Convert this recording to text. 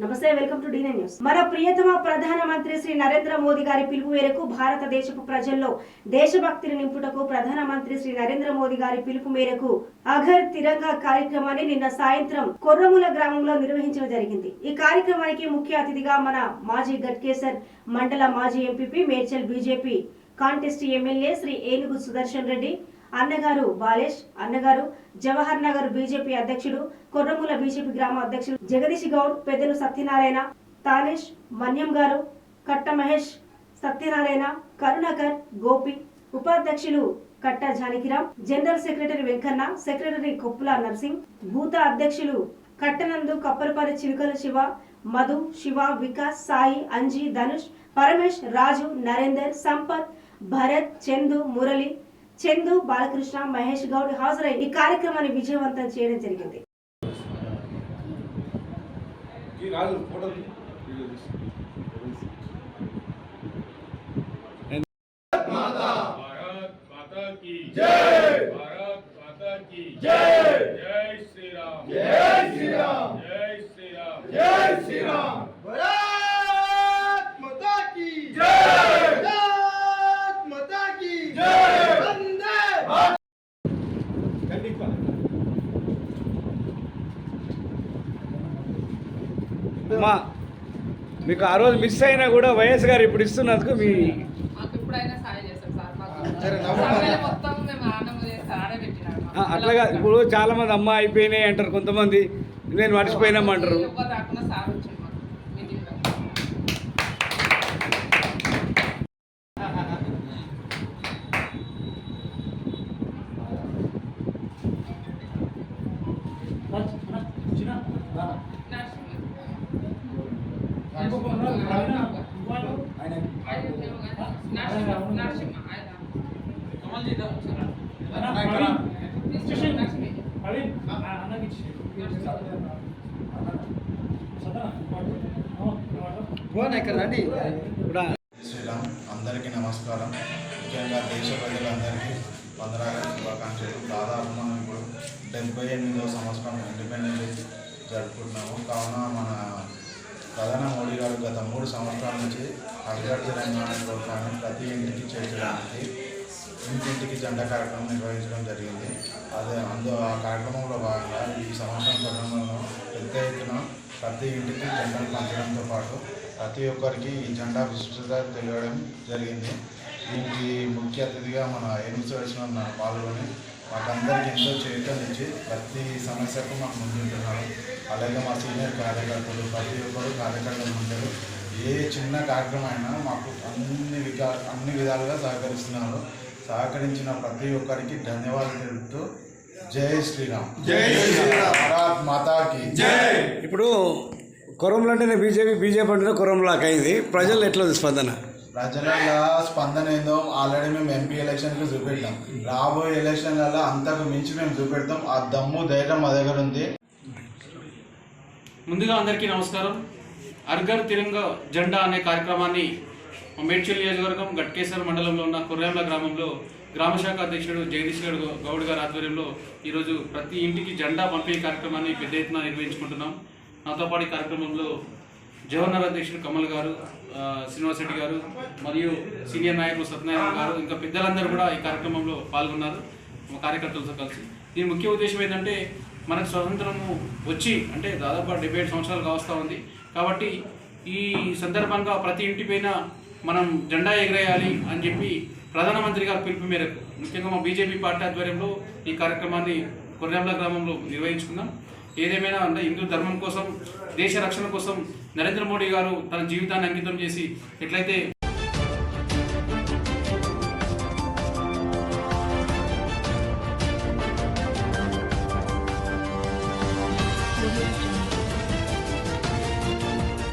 నమస్తే welcome to డీనే news. మన ప్రియతమ ప్రధానమంత్రి శ్రీ నరేంద్ర మోదీ గారి పిలుపు మేరకు భారతదేశపు ప్రజల్లో దేశభక్తిని నింపుటకు ప్రధానమంత్రి శ్రీ నరేంద్ర మోదీ గారి పిలుపు మేరకు అఘర్ తిరంగా కార్యక్రమాన్ని నిన్న సాయంత్రం కొర్రముల గ్రామంలో నిర్వహించడం జరిగింది. ఈ కార్యక్రమానికి ముఖ్య అతిథిగా మన మాజీ గట్కేసర్ మండల మాజీ MPP Medchal BJP contest MLA Shri Enugu Sudarshan Reddy అన్నగారు బాలేష్ అన్నగారు జవహర్ నగర్ బీజేపీ అధ్యక్షుడు కొర్రముల బీజేపీ గ్రామ అధ్యక్షుడు జగదీష్ గౌడ్ పెద్దలు సత్యనారాయణ తానేష్ మన్యం గారు కట్ట మహేష్ సత్యనారాయణ కరుణాకర్ గోపి ఉపాధ్యక్షులు Katta Janakiram general secretary Venkanna secretary Koppula Narsing భూత అధ్యక్షులు కట్టనందు కప్పలపల్లి చిలుకల శివ మధు శివ వికాస్ సాయి అంజీ ధనుష్ పరమేష్ రాజు నరేందర్ సంపత్ భరత్ చందు మురళి చందు బాలకృష్ణ మహేష్ గౌడ్ హాజరై ఈ కార్యక్రమాన్ని విజయవంతం చేయడం జరిగింది. ఈ రాజు అమ్మా మీకు ఆ రోజు మిస్ అయినా కూడా వైఎస్ గారు ఇప్పుడు ఇస్తున్నందుకు మీ అట్లాగా ఇప్పుడు చాలా మంది అమ్మ అయిపోయినాయి అంటారు కొంతమంది. నేను మర్చిపోయినామంటారు. రండి శ్రీరామ్ అందరికీ నమస్కారం. ముఖ్యంగా దేశ ప్రజలందరికీ పంద్రాగ శుభాకాంక్షలు. దాదాపు మనం ఇప్పుడు డెబ్బై ఎనిమిదవ సంవత్సరం ఇండిపెండెన్స్ జరుపుకుంటున్నాము. కావున మన ప్రధాన మోడీ గారు గత మూడు సంవత్సరాల నుంచి అభివృద్ధి తెలంగాణ ప్రోగ్రాన్ని ప్రతి ఇంటికి చేర్చడానికి ఇంటింటికి జెండా కార్యక్రమం నిర్వహించడం జరిగింది. అదే అందు ఆ కార్యక్రమంలో భాగంగా ఈ సంవత్సరం ప్రారంభంలో పెద్ద ఎత్తున ప్రతి ఇంటికి జెండాను పంచడంతో పాటు ప్రతి ఒక్కరికి ఈ జెండా విశిష్టత తెలియడం జరిగింది. దీనికి ముఖ్య అతిథిగా మన ఏనుగు వచ్చిన పాల్గొని మాకందరికి ఎంతో చేతనిచ్చి ప్రతి సమస్యకు మాకు ముందుంటున్నారు. అలాగే మా సీనియర్ కార్యకర్తలు ప్రతి ఒక్కరు కార్యకర్తలు ఉంటారు ఏ చిన్న కార్యక్రమం అయినా మాకు అన్ని వికా అన్ని విధాలుగా సహకరిస్తున్నారు. సహకరించిన ప్రతి ఒక్కరికి ధన్యవాదాలు తెలుపుతూ జై శ్రీరామ్. జై శ్రీరామ్. భారత్ మాతాకి. జై. ఇప్పుడు కొరంలో అంటేనే బీజేపీ బీజేపీ అంటేనే కొరంలాక్ అయింది ప్రజలు ఎట్లా స్పందన? ప్రజల స్పందన ఏందో ఆల్రెడీ మేము ఎంపీ ఎలక్షన్కి చూపెట్టాం రాబోయే ఎలక్షన్లలో అంతకు మించి మేము చూపెడతాం. ఆ దమ్ము ధైర్యం మా దగ్గర ఉంది. ముందుగా అందరికీ నమస్కారం. అర్గర్ తిరంగ జెండా అనే కార్యక్రమాన్ని మా మేడ్చల్ నియోజకవర్గం గట్కేశ్వర మండలంలో ఉన్న కుర్రేంల గ్రామంలో గ్రామ శాఖ అధ్యక్షుడు జగదీష్ గౌడ్ గౌడ్ గారి ఆధ్వర్యంలో ఈరోజు ప్రతి ఇంటికి జెండా పంపిణీ కార్యక్రమాన్ని పెద్ద ఎత్తున నిర్వహించుకుంటున్నాం. నాతో పాటు ఈ కార్యక్రమంలో జవహర్ అధ్యక్షుడు కమల్ గారు శ్రీనివాస్ రెడ్డి గారు మరియు సీనియర్ నాయకులు సత్యనారాయణ గారు ఇంకా పెద్దలందరూ కూడా ఈ కార్యక్రమంలో పాల్గొన్నారు. కార్యకర్తలతో కలిసి. దీని ముఖ్య ఉద్దేశం ఏంటంటే మనకు స్వతంత్రము వచ్చి అంటే దాదాపు డెబ్బై ఏడు సంవత్సరాలు కావస్తూ ఉంది. కాబట్టి ఈ సందర్భంగా ప్రతి ఇంటి పైన మనం జెండా ఎగరేయాలి అని చెప్పి ప్రధానమంత్రి గారి పిలుపు మేరకు ముఖ్యంగా మా బీజేపీ పార్టీ ఆధ్వర్యంలో ఈ కార్యక్రమాన్ని కొర్రెంల గ్రామంలో నిర్వహించుకున్నాం. ఏదేమైనా అంటే హిందూ ధర్మం కోసం దేశ రక్షణ కోసం నరేంద్ర మోడీ గారు తన జీవితాన్ని అంకితం చేసి ఎట్లయితే